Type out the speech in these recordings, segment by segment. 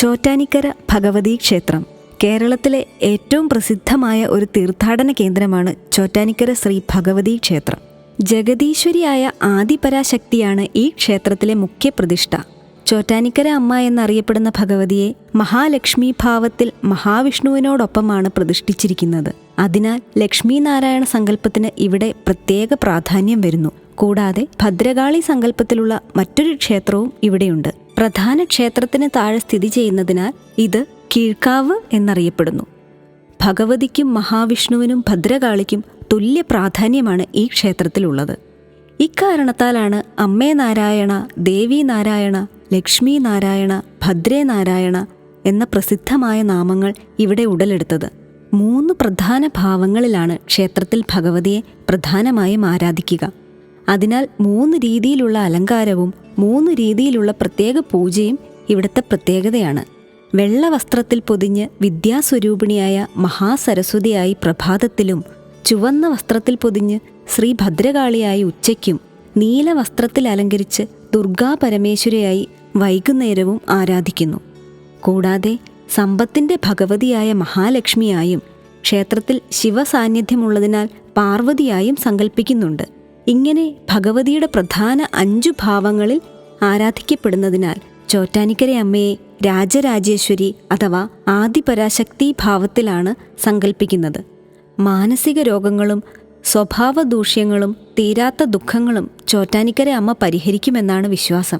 ചോറ്റാനിക്കര ഭഗവതി ക്ഷേത്രം. കേരളത്തിലെ ഏറ്റവും പ്രസിദ്ധമായ ഒരു തീർത്ഥാടന കേന്ദ്രമാണ് ചോറ്റാനിക്കര ശ്രീ ഭഗവതി ക്ഷേത്രം. ജഗദീശ്വരിയായ ആദിപരാശക്തിയാണ് ഈ ക്ഷേത്രത്തിലെ മുഖ്യ പ്രതിഷ്ഠ. ചോറ്റാനിക്കര അമ്മ എന്നറിയപ്പെടുന്ന ഭഗവതിയെ മഹാലക്ഷ്മി ഭാവത്തിൽ മഹാവിഷ്ണുവിനോടൊപ്പമാണ് പ്രതിഷ്ഠിച്ചിരിക്കുന്നത്. അതിനാൽ ലക്ഷ്മി നാരായണ സങ്കല്പത്തിന് ഇവിടെ പ്രത്യേക പ്രാധാന്യം വരുന്നു. കൂടാതെ ഭദ്രകാളി സങ്കല്പത്തിലുള്ള മറ്റൊരു ക്ഷേത്രവും ഇവിടെയുണ്ട്. പ്രധാന ക്ഷേത്രത്തിന് താഴെ സ്ഥിതി ചെയ്യുന്നതിനാൽ ഇത് കീഴ്ക്കാവ് എന്നറിയപ്പെടുന്നു. ഭഗവതിക്കും മഹാവിഷ്ണുവിനും ഭദ്രകാളിക്കും തുല്യ പ്രാധാന്യമാണ് ഈ ക്ഷേത്രത്തിലുള്ളത്. ഇക്കാരണത്താലാണ് അമ്മേ നാരായണ ദേവി നാരായണ ലക്ഷ്മി നാരായണ ഭദ്രേ നാരായണ എന്ന പ്രസിദ്ധമായ നാമങ്ങൾ ഇവിടെ ഉടലെടുത്തത്. മൂന്ന് പ്രധാന ഭാവങ്ങളിലാണ് ക്ഷേത്രത്തിൽ ഭഗവതിയെ പ്രധാനമായും ആരാധിക്കുക. അതിനാൽ മൂന്ന് രീതിയിലുള്ള അലങ്കാരവും മൂന്ന് രീതിയിലുള്ള പ്രത്യേക പൂജയും ഇവിടുത്തെ പ്രത്യേകതയാണ്. വെള്ള വസ്ത്രത്തിൽ പൊതിഞ്ഞ് വിദ്യാസ്വരൂപിണിയായ മഹാസരസ്വതിയായി പ്രഭാതത്തിലും ചുവന്ന വസ്ത്രത്തിൽ പൊതിഞ്ഞ് ശ്രീ ഭദ്രകാളിയായി ഉച്ചയ്ക്കും നീല വസ്ത്രത്തിൽ അലങ്കരിച്ച് ദുർഗാ പരമേശ്വരയായി വൈകുന്നേരവും ആരാധിക്കുന്നു. കൂടാതെ സമ്പത്തിന്റെ ഭഗവതിയായ മഹാലക്ഷ്മിയായും ക്ഷേത്രത്തിൽ ശിവസാന്നിധ്യമുള്ളതിനാൽ പാർവതിയായും സങ്കല്പിക്കുന്നുണ്ട് ഇങ്ങനെ ഭഗവതിയുടെ പ്രധാന അഞ്ചു ഭാവങ്ങളിൽ ആരാധിക്കപ്പെടുന്നതിനാൽ ചോറ്റാനിക്കര അമ്മയെ രാജരാജേശ്വരി അഥവാ ആദിപരാശക്തി ഭാവത്തിലാണ് സങ്കല്പിക്കുന്നത് മാനസിക രോഗങ്ങളും സ്വഭാവ ദൂഷ്യങ്ങളും തീരാത്ത ദുഃഖങ്ങളും ചോറ്റാനിക്കര അമ്മ പരിഹരിക്കുമെന്നാണ് വിശ്വാസം.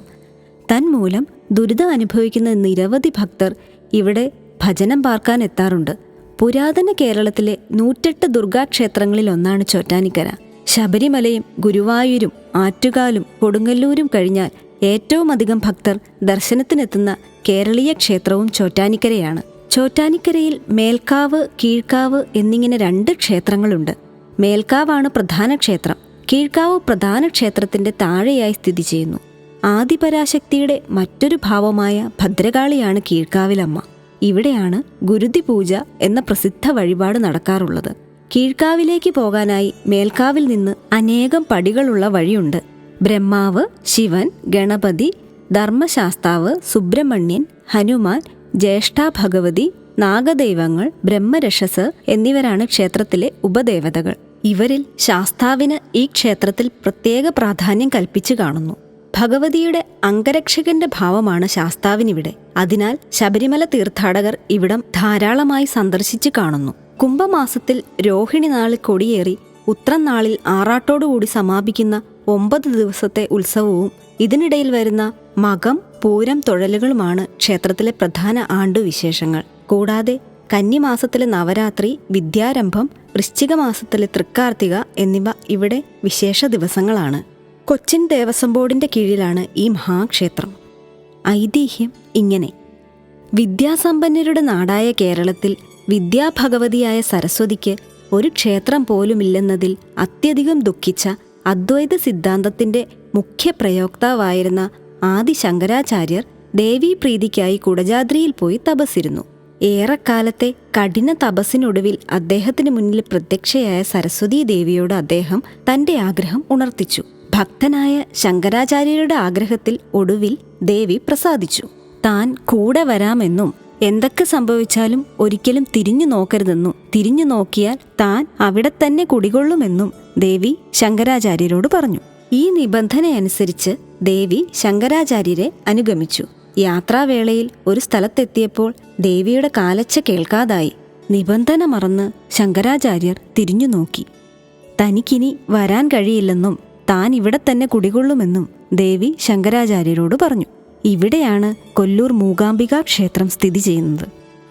തന്മൂലം ദുരിതം അനുഭവിക്കുന്ന നിരവധി ഭക്തർ ഇവിടെ ഭജനം പാർക്കാൻ എത്താറുണ്ട്. പുരാതന കേരളത്തിലെ നൂറ്റെട്ട് ദുർഗാക്ഷേത്രങ്ങളിൽ ഒന്നാണ് ചോറ്റാനിക്കര. ശബരിമലയും ഗുരുവായൂരും ആറ്റുകാലും കൊടുങ്ങല്ലൂരും കഴിഞ്ഞാൽ ഏറ്റവും അധികം ഭക്തർ ദർശനത്തിനെത്തുന്ന കേരളീയ ക്ഷേത്രവും ചോറ്റാനിക്കരയാണ്. ചോറ്റാനിക്കരയിൽ മേൽക്കാവ് കീഴ്ക്കാവ് എന്നിങ്ങനെ രണ്ട് ക്ഷേത്രങ്ങളുണ്ട്. മേൽക്കാവാണ് പ്രധാന ക്ഷേത്രം. കീഴ്ക്കാവ് പ്രധാന ക്ഷേത്രത്തിന്റെ താഴെയായി സ്ഥിതി ചെയ്യുന്നു. ആദിപരാശക്തിയുടെ മറ്റൊരു ഭാവമായ ഭദ്രകാളിയാണ് കീഴ്ക്കാവിലമ്മ. ഇവിടെയാണ് ഗുരുതി പൂജ എന്ന പ്രസിദ്ധ വഴിപാട് നടക്കാറുള്ളത്. കീഴ്ക്കാവിലേക്ക് പോകാനായി മേൽക്കാവിൽ നിന്ന് അനേകം പടികളുള്ള വഴിയുണ്ട്. ബ്രഹ്മാവ് ശിവൻ ഗണപതി ധർമ്മശാസ്താവ് സുബ്രഹ്മണ്യൻ ഹനുമാൻ ജ്യേഷ്ഠ ഭഗവതി നാഗദൈവങ്ങൾ ബ്രഹ്മരക്ഷസ് എന്നിവരാണ് ക്ഷേത്രത്തിലെ ഉപദേവതകൾ. ഇവരിൽ ശാസ്താവിന് ഈ ക്ഷേത്രത്തിൽ പ്രത്യേക പ്രാധാന്യം കൽപ്പിച്ചു കാണുന്നു. ഭഗവതിയുടെ അംഗരക്ഷകന്റെ ഭാവമാണ് ശാസ്താവിനിവിടെ. അതിനാൽ ശബരിമല തീർത്ഥാടകർ ഇവിടം ധാരാളമായി സന്ദർശിച്ചു കാണുന്നു. കുംഭമാസത്തിൽ രോഹിണി നാളിൽ കൊടിയേറി ഉത്രം നാളിൽ ആറാട്ടോടുകൂടി സമാപിക്കുന്ന ഒമ്പത് ദിവസത്തെ ഉത്സവവും ഇതിനിടയിൽ വരുന്ന മകം പൂരം തൊഴലുകളുമാണ് ക്ഷേത്രത്തിലെ പ്രധാന ആണ്ടുവിശേഷങ്ങൾ. കൂടാതെ കന്നിമാസത്തിലെ നവരാത്രി വിദ്യാരംഭം വൃശ്ചിക മാസത്തിലെ തൃക്കാർത്തിക എന്നിവ ഇവിടെ വിശേഷ ദിവസങ്ങളാണ്. കൊച്ചിൻ ദേവസ്വം ബോർഡിന്റെ കീഴിലാണ് ഈ മഹാക്ഷേത്രം. ഐതിഹ്യം ഇങ്ങനെ. വിദ്യാസമ്പന്നരുടെ നാടായ കേരളത്തിൽ വിദ്യാഭഗവതിയായ സരസ്വതിക്ക് ഒരു ക്ഷേത്രം പോലുമില്ലെന്നതിൽ അത്യധികം ദുഃഖിച്ച അദ്വൈത സിദ്ധാന്തത്തിന്റെ മുഖ്യ പ്രയോക്താവായിരുന്ന ആദി ശങ്കരാചാര്യർ ദേവീപ്രീതിക്കായി കുടജാദ്രിയിൽ പോയി തപസ്സിരുന്നു. ഏറെക്കാലത്തെ കഠിന തപസ്സിനൊടുവിൽ അദ്ദേഹത്തിന് മുന്നിൽ പ്രത്യക്ഷയായ സരസ്വതീ ദേവിയോട് അദ്ദേഹം തന്റെ ആഗ്രഹം ഉണർത്തിച്ചു. ഭക്തനായ ശങ്കരാചാര്യരുടെ ആഗ്രഹത്തിൽ ഒടുവിൽ ദേവി പ്രസാദിച്ചു. താൻ കൂടെ വരാമെന്നും എന്തൊക്കെ സംഭവിച്ചാലും ഒരിക്കലും തിരിഞ്ഞു നോക്കരുതെന്നും തിരിഞ്ഞു നോക്കിയാൽ താൻ അവിടെ തന്നെ കുടികൊള്ളുമെന്നും ദേവി ശങ്കരാചാര്യരോട് പറഞ്ഞു. ഈ നിബന്ധനയനുസരിച്ച് ദേവി ശങ്കരാചാര്യരെ അനുഗമിച്ചു. യാത്രാവേളയിൽ ഒരു സ്ഥലത്തെത്തിയപ്പോൾ ദേവിയുടെ കാലച്ച കേൾക്കാതായി. നിബന്ധന മറന്ന് ശങ്കരാചാര്യർ തിരിഞ്ഞു നോക്കി. തനിക്കിനി വരാൻ കഴിയില്ലെന്നും താൻ ഇവിടെ തന്നെ കുടികൊള്ളുമെന്നും ദേവി ശങ്കരാചാര്യരോട് പറഞ്ഞു. ഇവിടെയാണ് കൊല്ലൂർ മൂകാംബിക ക്ഷേത്രം സ്ഥിതി ചെയ്യുന്നത്.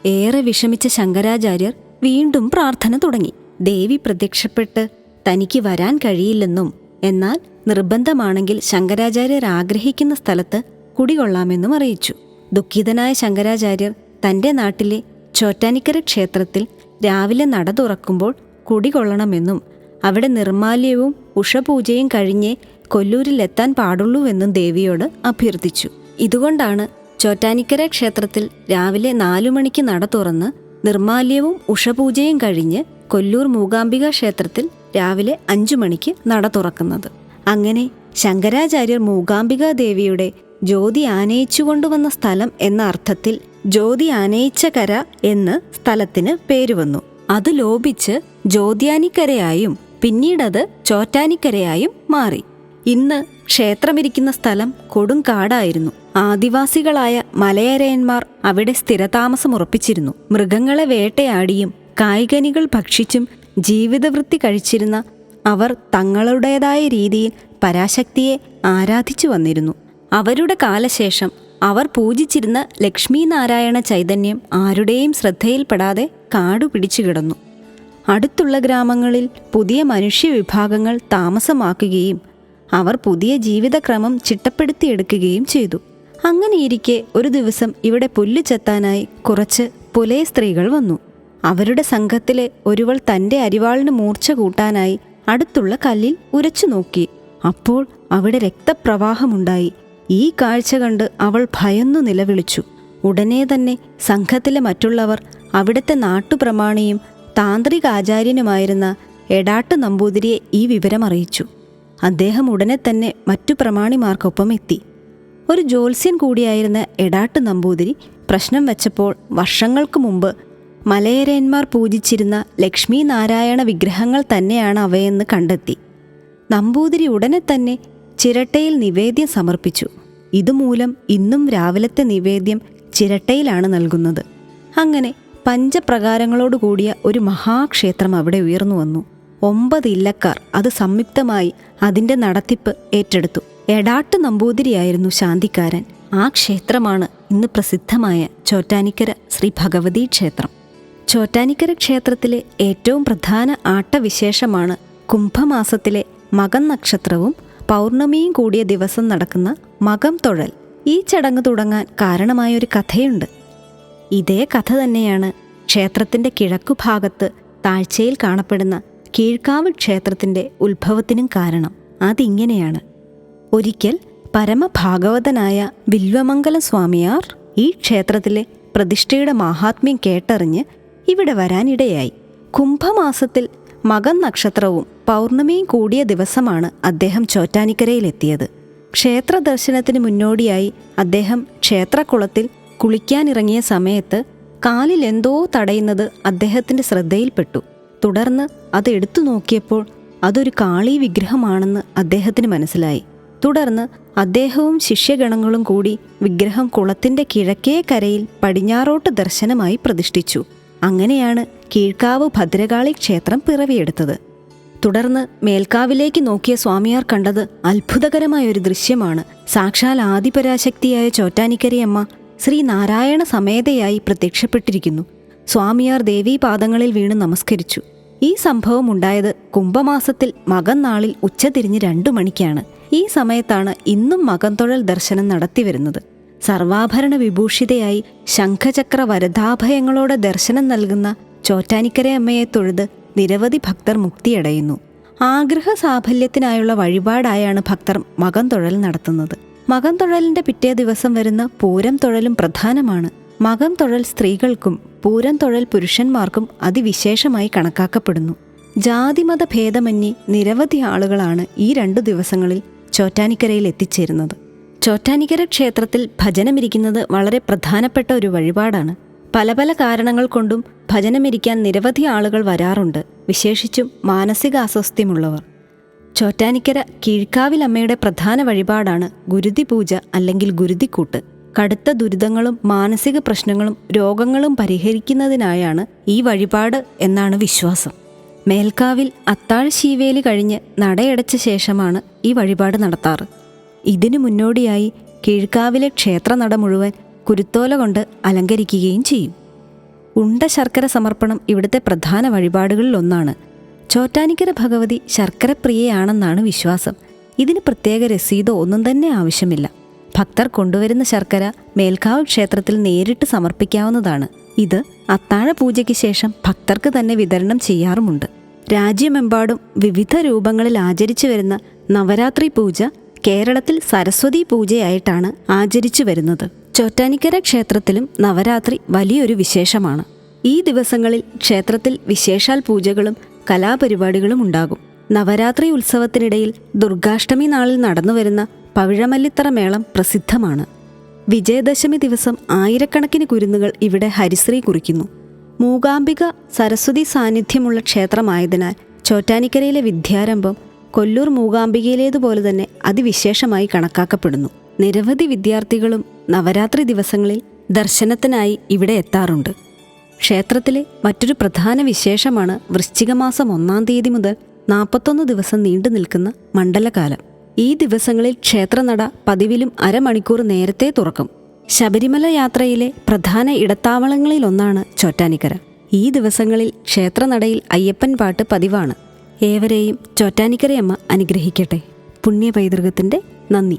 ഏറെ വിഷമിച്ച ശങ്കരാചാര്യർ വീണ്ടും പ്രാർത്ഥന തുടങ്ങി. ദേവി പ്രത്യക്ഷപ്പെട്ട് തനിക്ക് വരാൻ കഴിയില്ലെന്നും എന്നാൽ നിർബന്ധമാണെങ്കിൽ ശങ്കരാചാര്യർ ആഗ്രഹിക്കുന്ന സ്ഥലത്ത് കുടികൊള്ളാമെന്നും അറിയിച്ചു. ദുഃഖിതനായ ശങ്കരാചാര്യർ തന്റെ നാട്ടിലെ ചോറ്റാനിക്കര ക്ഷേത്രത്തിൽ രാവിലെ നട തുറക്കുമ്പോൾ കുടികൊള്ളണമെന്നും അവിടെ നിർമാല്യവും ഉഷപൂജയും കഴിഞ്ഞേ കൊല്ലൂരിലെത്താൻ പാടുള്ളൂവെന്നും ദേവിയോട് അഭ്യർത്ഥിച്ചു. ഇതുകൊണ്ടാണ് ചോറ്റാനിക്കര ക്ഷേത്രത്തിൽ രാവിലെ നാലു മണിക്ക് നട തുറന്ന് നിർമാല്യവും ഉഷപൂജയും കഴിഞ്ഞ് കൊല്ലൂർ മൂകാംബിക ക്ഷേത്രത്തിൽ രാവിലെ അഞ്ചു മണിക്ക് നട തുറക്കുന്നത്. അങ്ങനെ ശങ്കരാചാര്യർ മൂകാംബിക ദേവിയുടെ ജ്യോതി ആനയിച്ചു കൊണ്ടുവന്ന സ്ഥലം എന്ന അർത്ഥത്തിൽ ജ്യോതി ആനയിച്ച കര എന്ന് സ്ഥലത്തിന് പേര് വന്നു. അത് ലോപിച്ച് ജ്യോതിയാനിക്കരയായും പിന്നീടത് ചോറ്റാനിക്കരയായും മാറി. ഇന്ന് ക്ഷേത്രമിരിക്കുന്ന സ്ഥലം കൊടുങ്കാടായിരുന്നു ആദിവാസികളായ മലയരയന്മാർ അവിടെ സ്ഥിരതാമസമുറപ്പിച്ചിരുന്നു മൃഗങ്ങളെ വേട്ടയാടിയും കായികനികൾ ഭക്ഷിച്ചും ജീവിതവൃത്തി കഴിച്ചിരുന്ന അവർ തങ്ങളുടേതായ രീതിയിൽ പരാശക്തിയെ ആരാധിച്ചു വന്നിരുന്നു. അവരുടെ കാലശേഷം അവർ പൂജിച്ചിരുന്ന ലക്ഷ്മീനാരായണ ചൈതന്യം ആരുടെയും ശ്രദ്ധയിൽപ്പെടാതെ കാടു പിടിച്ചു കിടന്നു. അടുത്തുള്ള ഗ്രാമങ്ങളിൽ പുതിയ മനുഷ്യവിഭാഗങ്ങൾ താമസമാക്കുകയും അവർ പുതിയ ജീവിതക്രമം ചിട്ടപ്പെടുത്തിയെടുക്കുകയും ചെയ്തു. അങ്ങനെയിരിക്കെ ഒരു ദിവസം ഇവിടെ പുല്ല് ചെത്താനായി കുറച്ച് പുലയ സ്ത്രീകൾ വന്നു. അവരുടെ സംഘത്തിലെ ഒരുവൾ തന്റെ അരിവാളിന് മൂർച്ച കൂട്ടാനായി അടുത്തുള്ള കല്ലിൽ ഉരച്ചു നോക്കി. അപ്പോൾ അവിടെ രക്തപ്രവാഹമുണ്ടായി. ഈ കാഴ്ച കണ്ട് അവൾ ഭയന്നു നിലവിളിച്ചു. ഉടനെ തന്നെ സംഘത്തിലെ മറ്റുള്ളവർ അവിടുത്തെ നാട്ടുപ്രമാണിയും താന്ത്രികാചാര്യനുമായിരുന്ന എടാട്ട് നമ്പൂതിരിയെ ഈ വിവരം അറിയിച്ചു അദ്ദേഹം ഉടനെ തന്നെ മറ്റു പ്രമാണിമാർക്കൊപ്പം എത്തി. ഒരു ജ്യോത്സ്യൻ കൂടിയായിരുന്ന എടാട്ട് നമ്പൂതിരി പ്രശ്നം വെച്ചപ്പോൾ വർഷങ്ങൾക്ക് മുമ്പ് മലയരയന്മാർ പൂജിച്ചിരുന്ന ലക്ഷ്മി നാരായണ വിഗ്രഹങ്ങൾ തന്നെയാണ് അവയെന്ന് കണ്ടെത്തി. നമ്പൂതിരി ഉടനെ തന്നെ ചിരട്ടയിൽ നിവേദ്യം സമർപ്പിച്ചു. ഇതുമൂലം ഇന്നും രാവിലത്തെ നിവേദ്യം ചിരട്ടയിലാണ് നൽകുന്നത്. അങ്ങനെ പഞ്ചപ്രകാരങ്ങളോടുകൂടിയ ഒരു മഹാക്ഷേത്രം അവിടെ ഉയർന്നു വന്നു. ഒമ്പത് ഇല്ലക്കാർ അത് സംയുക്തമായി അതിന്റെ നടത്തിപ്പ് ഏറ്റെടുത്തു. എടാട്ട് നമ്പൂതിരിയായിരുന്നു ശാന്തിക്കാരൻ. ആ ക്ഷേത്രമാണ് ഇന്ന് പ്രസിദ്ധമായ ചോറ്റാനിക്കര ശ്രീ ഭഗവതി ക്ഷേത്രം. ചോറ്റാനിക്കര ക്ഷേത്രത്തിലെ ഏറ്റവും പ്രധാന ആട്ടവിശേഷമാണ് കുംഭമാസത്തിലെ മകം നക്ഷത്രവും പൗർണമിയും കൂടിയ ദിവസം നടക്കുന്ന മകം തൊഴൽ. ഈ ചടങ്ങ് തുടങ്ങാൻ കാരണമായ ഒരു കഥയുണ്ട്. ഇതേ കഥ തന്നെയാണ് ക്ഷേത്രത്തിന്റെ കിഴക്കുഭാഗത്ത് താഴ്ചയിൽ കാണപ്പെടുന്ന കീഴ്ക്കാവ് ക്ഷേത്രത്തിന്റെ ഉത്ഭവത്തിനും കാരണം അതിങ്ങനെയാണ്. ഒരിക്കൽ പരമഭാഗവതനായ വിൽവമംഗല സ്വാമിയാർ ഈ ക്ഷേത്രത്തിലെ പ്രതിഷ്ഠയുടെ മഹാത്മ്യം കേട്ടറിഞ്ഞ് ഇവിടെ വരാനിടയായി. കുംഭമാസത്തിൽ മകൻ നക്ഷത്രവും പൗർണമിയും കൂടിയ ദിവസമാണ് അദ്ദേഹം ചോറ്റാനിക്കരയിലെത്തിയത്. ക്ഷേത്ര ദർശനത്തിന് മുന്നോടിയായി അദ്ദേഹം ക്ഷേത്രക്കുളത്തിൽ കുളിക്കാനിറങ്ങിയ സമയത്ത് കാലിൽ എന്തോ തടയുന്നത് അദ്ദേഹത്തിന്റെ ശ്രദ്ധയിൽപ്പെട്ടു. തുടർന്ന് അത് എടുത്തു നോക്കിയപ്പോൾ അതൊരു കാളി വിഗ്രഹമാണെന്ന് അദ്ദേഹത്തിന് മനസ്സിലായി. തുടർന്ന് അദ്ദേഹവും ശിഷ്യഗണങ്ങളും കൂടി വിഗ്രഹം കുളത്തിന്റെ കിഴക്കേ കരയിൽ പടിഞ്ഞാറോട്ട് ദർശനമായി പ്രതിഷ്ഠിച്ചു. അങ്ങനെയാണ് കീഴ്ക്കാവ് ഭദ്രകാളി ക്ഷേത്രം പിറവിയെടുത്തത്. തുടർന്ന് മേൽക്കാവിലേക്ക് നോക്കിയ സ്വാമിയാർ കണ്ടത് അത്ഭുതകരമായ ഒരു ദൃശ്യമാണ്. സാക്ഷാൽ ആദിപരാശക്തിയായ ചോറ്റാനിക്കരയമ്മ ശ്രീ നാരായണ സമേതയായി പ്രത്യക്ഷപ്പെട്ടിരിക്കുന്നു. സ്വാമിയാർ ദേവീപാദങ്ങളിൽ വീണ് നമസ്കരിച്ചു. ഈ സംഭവം ഉണ്ടായത് കുംഭമാസത്തിൽ മകൻ നാളിൽ ഉച്ചതിരിഞ്ഞ് രണ്ടു മണിക്കാണ്. ഈ സമയത്താണ് ഇന്നും മകംതൊഴൽ ദർശനം നടത്തിവരുന്നത്. സർവാഭരണ വിഭൂഷിതയായി ശംഖചക്ര വരദാഭയങ്ങളോടെ ദർശനം നൽകുന്ന ചോറ്റാനിക്കര അമ്മയെ തൊഴുത് നിരവധി ഭക്തർ മുക്തിയടയുന്നു. ആഗ്രഹ സാഫല്യത്തിനായുള്ള വഴിപാടായാണ് ഭക്തർ മകം നടത്തുന്നത്. മകം പിറ്റേ ദിവസം വരുന്ന പൂരം തൊഴലും പ്രധാനമാണ്. മകം തൊഴൽ സ്ത്രീകൾക്കും പൂരം തൊഴൽ പുരുഷന്മാർക്കും അതിവിശേഷമായി കണക്കാക്കപ്പെടുന്നു. ജാതിമത ഭേദമന്യേ നിരവധി ആളുകളാണ് ഈ രണ്ടു ദിവസങ്ങളിൽ ചോറ്റാനിക്കരയിൽ എത്തിച്ചേരുന്നത്. ചോറ്റാനിക്കര ക്ഷേത്രത്തിൽ ഭജനമിരിക്കുന്നത് വളരെ പ്രധാനപ്പെട്ട ഒരു വഴിപാടാണ്. പല പല കാരണങ്ങൾ കൊണ്ടും ഭജനമിരിക്കാൻ നിരവധി ആളുകൾ വരാറുണ്ട്. വിശേഷിച്ചും മാനസിക അസ്വസ്ഥ്യമുള്ളവർ ചോറ്റാനിക്കര കീഴ്ക്കാവിലമ്മയുടെ പ്രധാന വഴിപാടാണ് ഗുരുതി പൂജ അല്ലെങ്കിൽ ഗുരുതിക്കൂട്ട്. കടുത്ത ദുരിതങ്ങളും മാനസിക പ്രശ്നങ്ങളും രോഗങ്ങളും പരിഹരിക്കുന്നതിനായാണ് ഈ വഴിപാട് എന്നാണ് വിശ്വാസം. മേൽക്കാവിൽ അത്താഴ് ശീവേലി കഴിഞ്ഞ് നടയടച്ച ശേഷമാണ് ഈ വഴിപാട് നടത്താറ്. ഇതിനു മുന്നോടിയായി കീഴ്ക്കാവിലെ ക്ഷേത്രനട മുഴുവൻ കുരുത്തോല കൊണ്ട് അലങ്കരിക്കുകയും ചെയ്യും. ഉണ്ട ശർക്കര സമർപ്പണം ഇവിടുത്തെ പ്രധാന വഴിപാടുകളിൽ ഒന്നാണ്. ചോറ്റാനിക്കര ഭഗവതി ശർക്കരപ്രിയയാണെന്നാണ് വിശ്വാസം. ഇതിന് പ്രത്യേക രസീതോ ഒന്നും തന്നെ ആവശ്യമില്ല. ഭക്തർ കൊണ്ടുവരുന്ന ശർക്കര മേൽക്കാവ് ക്ഷേത്രത്തിൽ നേരിട്ട് സമർപ്പിക്കാവുന്നതാണ്. ഇത് അത്താഴ പൂജയ്ക്ക് ശേഷം ഭക്തർക്ക് തന്നെ വിതരണം ചെയ്യാറുമുണ്ട്. രാജ്യമെമ്പാടും വിവിധ രൂപങ്ങളിൽ ആചരിച്ചു വരുന്ന നവരാത്രി പൂജ കേരളത്തിൽ സരസ്വതി പൂജയായിട്ടാണ് ആചരിച്ചു വരുന്നത്. ചോറ്റാനിക്കര ക്ഷേത്രത്തിലും നവരാത്രി വലിയൊരു വിശേഷമാണ്. ഈ ദിവസങ്ങളിൽ ക്ഷേത്രത്തിൽ വിശേഷാൽ പൂജകളും കലാപരിപാടികളും ഉണ്ടാകും. നവരാത്രി ഉത്സവത്തിനിടയിൽ ദുർഗാഷ്ടമി നാളിൽ നടന്നുവരുന്ന പവിഴമല്ലിത്തറ മേളം പ്രസിദ്ധമാണ്. വിജയദശമി ദിവസം ആയിരക്കണക്കിന് കുരുന്നുകൾ ഇവിടെ ഹരിശ്രീ കുറിക്കുന്നു. മൂകാംബിക സരസ്വതി സാന്നിധ്യമുള്ള ക്ഷേത്രമായതിനാൽ ചോറ്റാനിക്കരയിലെ വിദ്യാരംഭം കൊല്ലൂർ മൂകാംബികയിലേതുപോലെ തന്നെ അതിവിശേഷമായി കണക്കാക്കപ്പെടുന്നു. നിരവധി വിദ്യാർത്ഥികളും നവരാത്രി ദിവസങ്ങളിൽ ദർശനത്തിനായി ഇവിടെ എത്താറുണ്ട്. ക്ഷേത്രത്തിലെ മറ്റൊരു പ്രധാന വിശേഷമാണ് വൃശ്ചികമാസം ഒന്നാം തീയതി മുതൽ നാൽപ്പത്തൊന്ന് ദിവസം നീണ്ടു നിൽക്കുന്ന മണ്ഡലകാലം. ഈ ദിവസങ്ങളിൽ ക്ഷേത്രനട പതിവിലും അരമണിക്കൂർ നേരത്തെ തുറക്കും. ശബരിമല യാത്രയിലെ പ്രധാന ഇടത്താവളങ്ങളിലൊന്നാണ് ചോറ്റാനിക്കര. ഈ ദിവസങ്ങളിൽ ക്ഷേത്രനടയിൽ അയ്യപ്പൻ പാട്ട് പതിവാണ്. ഏവരെയും ചോറ്റാനിക്കരയമ്മ അനുഗ്രഹിക്കട്ടെ. പുണ്യ പൈതൃകത്തിന്റെ നന്ദി.